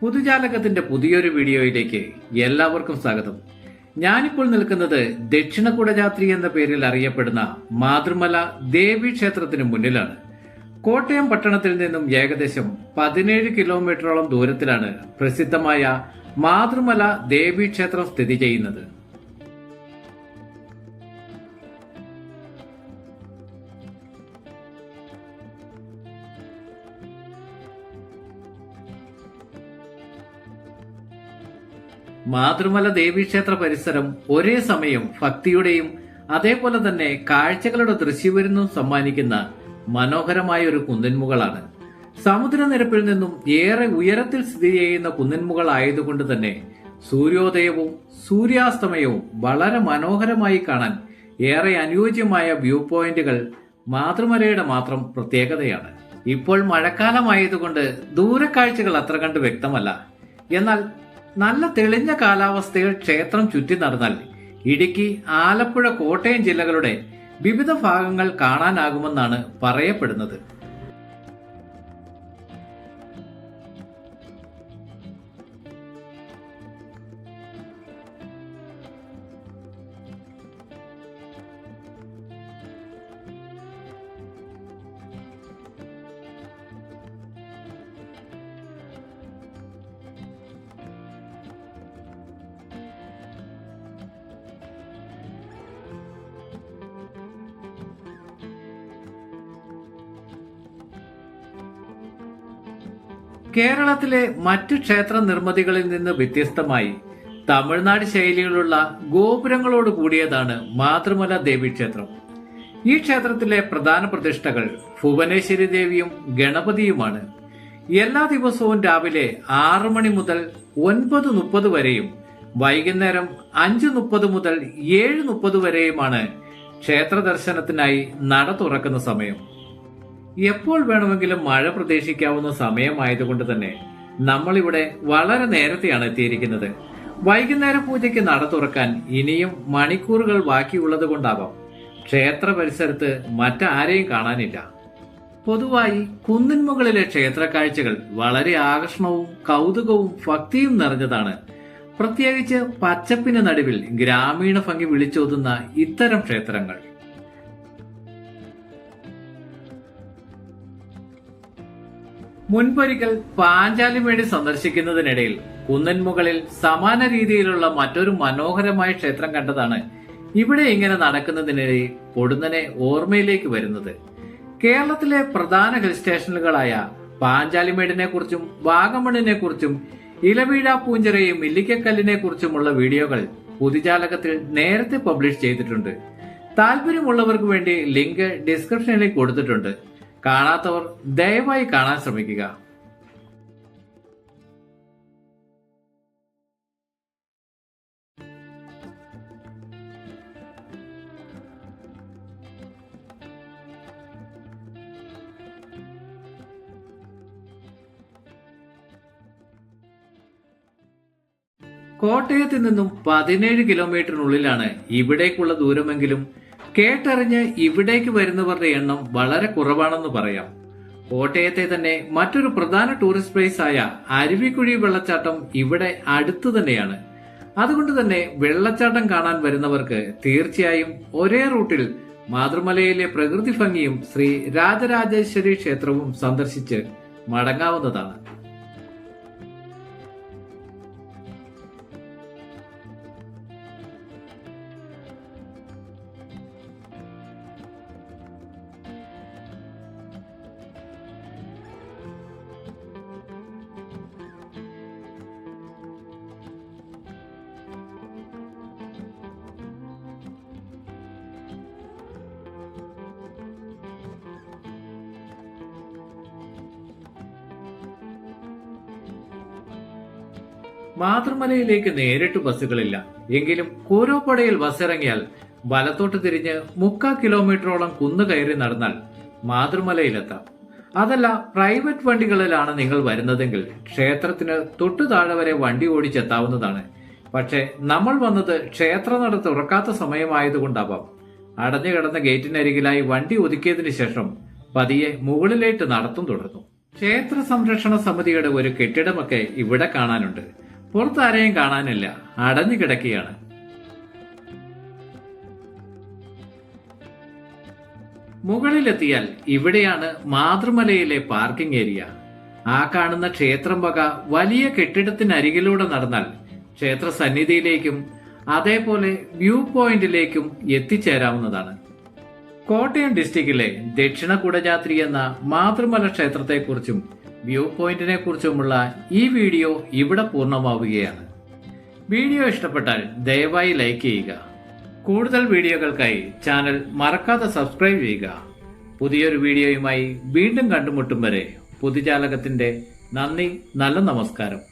പുതുജാലകത്തിന്റെ പുതിയൊരു വീഡിയോയിലേക്ക് എല്ലാവർക്കും സ്വാഗതം. ഞാനിപ്പോൾ നിൽക്കുന്നത് ദക്ഷിണ കുടജാത്രി എന്ന പേരിൽ അറിയപ്പെടുന്ന മാതൃമല ദേവി ക്ഷേത്രത്തിന് മുന്നിലാണ്. കോട്ടയം പട്ടണത്തിൽ നിന്നും ഏകദേശം പതിനേഴ് കിലോമീറ്ററോളം ദൂരത്തിലാണ് പ്രസിദ്ധമായ മാതൃമല ദേവി ക്ഷേത്രം സ്ഥിതി ചെയ്യുന്നത്. മാതൃമല ദേവീക്ഷേത്ര പരിസരം ഒരേ സമയം ഭക്തിയുടെയും അതേപോലെ തന്നെ കാഴ്ചകളുടെ ദൃശ്യവിരുന്നും സമ്മാനിക്കുന്ന മനോഹരമായ ഒരു കുന്നിൻമുകളാണ്. സമുദ്രനിരപ്പിൽ നിന്നും ഏറെ ഉയരത്തിൽ സ്ഥിതി ചെയ്യുന്ന കുന്നിൻമുകൾ ആയതുകൊണ്ട് തന്നെ സൂര്യോദയവും സൂര്യാസ്തമയവും വളരെ മനോഹരമായി കാണാൻ ഏറെ അനുയോജ്യമായ വ്യൂ പോയിന്റുകൾ മാതൃമലയുടെ മാത്രം പ്രത്യേകതയാണ്. ഇപ്പോൾ മഴക്കാലമായതുകൊണ്ട് ദൂരക്കാഴ്ചകൾ അത്ര കണ്ട് വ്യക്തമല്ല. എന്നാൽ നല്ല തെളിഞ്ഞ കാലാവസ്ഥയിൽ ക്ഷേത്രം ചുറ്റി നടന്നാൽ ഇടുക്കി ആലപ്പുഴ കോട്ടയം ജില്ലകളുടെ വിവിധ ഭാഗങ്ങൾ കാണാനാകുമെന്നാണ് പറയപ്പെടുന്നത്. കേരളത്തിലെ മറ്റു ക്ഷേത്ര നിർമ്മിതികളിൽ നിന്ന് വ്യത്യസ്തമായി തമിഴ്നാട് ശൈലിയിലുള്ള ഗോപുരങ്ങളോട് കൂടിയതാണ് മാതൃമല ദേവീക്ഷേത്രം ഈ ക്ഷേത്രത്തിലെ പ്രധാന പ്രതിഷ്ഠകൾ ഭുവനേശ്വരി ദേവിയും ഗണപതിയുമാണ്. എല്ലാ ദിവസവും രാവിലെ ആറു മണി മുതൽ ഒൻപത് മുപ്പത് വരെയും വൈകുന്നേരം അഞ്ച് മുപ്പത് മുതൽ ഏഴ് മുപ്പത് വരെയുമാണ് ക്ഷേത്ര ദർശനത്തിനായി നട തുറക്കുന്ന സമയം. എപ്പോൾ വേണമെങ്കിലും മഴ പ്രതീക്ഷിക്കാവുന്ന സമയമായതുകൊണ്ട് തന്നെ നമ്മളിവിടെ വളരെ നേരത്തെയാണ് എത്തിയിരിക്കുന്നത്. വൈകുന്നേര പൂജയ്ക്ക് നട തുറക്കാൻ ഇനിയും മണിക്കൂറുകൾ ബാക്കിയുള്ളത് കൊണ്ടാവാം. ക്ഷേത്ര പരിസരത്ത് മറ്റാരെയും കാണാനില്ല. പൊതുവായി കുന്നിൻ മുകളിലെ ക്ഷേത്ര കാഴ്ചകൾ വളരെ ആകർഷണവും കൗതുകവും ഭക്തിയും നിറഞ്ഞതാണ്. പ്രത്യേകിച്ച് പച്ചപ്പിന് നടുവിൽ ഗ്രാമീണ ഭംഗി വിളിച്ചോതുന്ന ഇത്തരം ക്ഷേത്രങ്ങൾ. മുൻപൊരിക്കൽ പാഞ്ചാലിമേട് സന്ദർശിക്കുന്നതിനിടയിൽ കുന്നൻമുകളിൽ സമാന രീതിയിലുള്ള മറ്റൊരു മനോഹരമായ ക്ഷേത്രം കണ്ടതാണ് ഇവിടെ ഇങ്ങനെ നടക്കുന്നതിനിടയിൽ പൊടുന്നനെ ഓർമ്മയിലേക്ക് വരുന്നത്. കേരളത്തിലെ പ്രധാന ഹിൽ സ്റ്റേഷനുകളായ പാഞ്ചാലിമേടിനെ കുറിച്ചും വാഗമണിനെ കുറിച്ചും ഇലവീഴ പൂഞ്ചിറയും ഇല്ലിക്കക്കല്ലിനെ കുറിച്ചുമുള്ള വീഡിയോകൾ പുതുജാലകത്തിൽ നേരത്തെ പബ്ലിഷ് ചെയ്തിട്ടുണ്ട്. താല്പര്യമുള്ളവർക്ക് വേണ്ടി ലിങ്ക് ഡിസ്ക്രിപ്ഷനിൽ കൊടുത്തിട്ടുണ്ട്. കാണാത്തവർ ദയവായി കാണാൻ ശ്രമിക്കുക. കോട്ടയത്ത് നിന്നും പതിനേഴ് കിലോമീറ്ററിനുള്ളിലാണ് ഇവിടേക്കുള്ള ദൂരമെങ്കിലും കേട്ടറിഞ്ഞ് ഇവിടേക്ക് വരുന്നവരുടെ എണ്ണം വളരെ കുറവാണെന്ന് പറയാം. കോട്ടയത്തെ തന്നെ മറ്റൊരു പ്രധാന ടൂറിസ്റ്റ് പ്ലേസ് ആയ അരുവിക്കുഴി വെള്ളച്ചാട്ടം ഇവിടെ അടുത്തു തന്നെയാണ്. അതുകൊണ്ട് തന്നെ വെള്ളച്ചാട്ടം കാണാൻ വരുന്നവർക്ക് തീർച്ചയായും ഒരേ റൂട്ടിൽ മാതൃമലയിലെ പ്രകൃതി ഭംഗിയും ശ്രീ രാജരാജേശ്വരി ക്ഷേത്രവും സന്ദർശിച്ച് മടങ്ങാവുന്നതാണ്. മാതൃമലയിലേക്ക് നേരിട്ട് ബസ്സുകളില്ല. എങ്കിലും കൂരോപ്പടയിൽ ബസ് ഇറങ്ങിയാൽ വലത്തോട്ട് തിരിഞ്ഞ് മുക്കാ കിലോമീറ്ററോളം കുന്നു കയറി നടന്നാൽ മാതൃമലയിലെത്താം. അതല്ല പ്രൈവറ്റ് വണ്ടികളിലാണ് നിങ്ങൾ വരുന്നതെങ്കിൽ ക്ഷേത്രത്തിന് തൊട്ടു താഴെ വരെ വണ്ടി ഓടിച്ചെത്താവുന്നതാണ്. പക്ഷേ നമ്മൾ വന്നത് ക്ഷേത്രനട തുറക്കാത്ത സമയമായതുകൊണ്ടാവാം. അടഞ്ഞു കിടന്ന ഗേറ്റിനരികിലായി വണ്ടി ഒതുക്കിയതിനു ശേഷം പതിയെ മുകളിലേട്ട് നടത്തും തുടർന്നു. ക്ഷേത്ര സംരക്ഷണ സമിതിയുടെ ഒരു കെട്ടിടമൊക്കെ ഇവിടെ കാണാനുണ്ട്. പുറത്താരെയും കാണാനില്ല. അടഞ്ഞു കിടക്കുകയാണ്. മുകളിലെത്തിയാൽ ഇവിടെയാണ് മാതൃമലയിലെ പാർക്കിംഗ് ഏരിയ ആ കാണുന്ന ക്ഷേത്രം വക വലിയ കെട്ടിടത്തിനരികിലൂടെ നടന്നാൽ ക്ഷേത്ര സന്നിധിയിലേക്കും അതേപോലെ വ്യൂ പോയിന്റിലേക്കും എത്തിച്ചേരാവുന്നതാണ്. കോട്ടയം ഡിസ്ട്രിക്റ്റിലെ ദക്ഷിണ കുടജാത്രി എന്ന മാതൃമല ക്ഷേത്രത്തെക്കുറിച്ചും വ്യൂ പോയിന്റിനെ കുറിച്ചുമുള്ള ഈ വീഡിയോ ഇവിടെ പൂർണമാവുകയാണ്. വീഡിയോ ഇഷ്ടപ്പെട്ടാൽ ദയവായി ലൈക്ക് ചെയ്യുക. കൂടുതൽ വീഡിയോകൾക്കായി ചാനൽ മറക്കാതെ സബ്സ്ക്രൈബ് ചെയ്യുക. പുതിയൊരു വീഡിയോയുമായി വീണ്ടും കണ്ടുമുട്ടും വരെ പുതുജാലകത്തിന്റെ നന്ദി നല്ല നമസ്കാരം.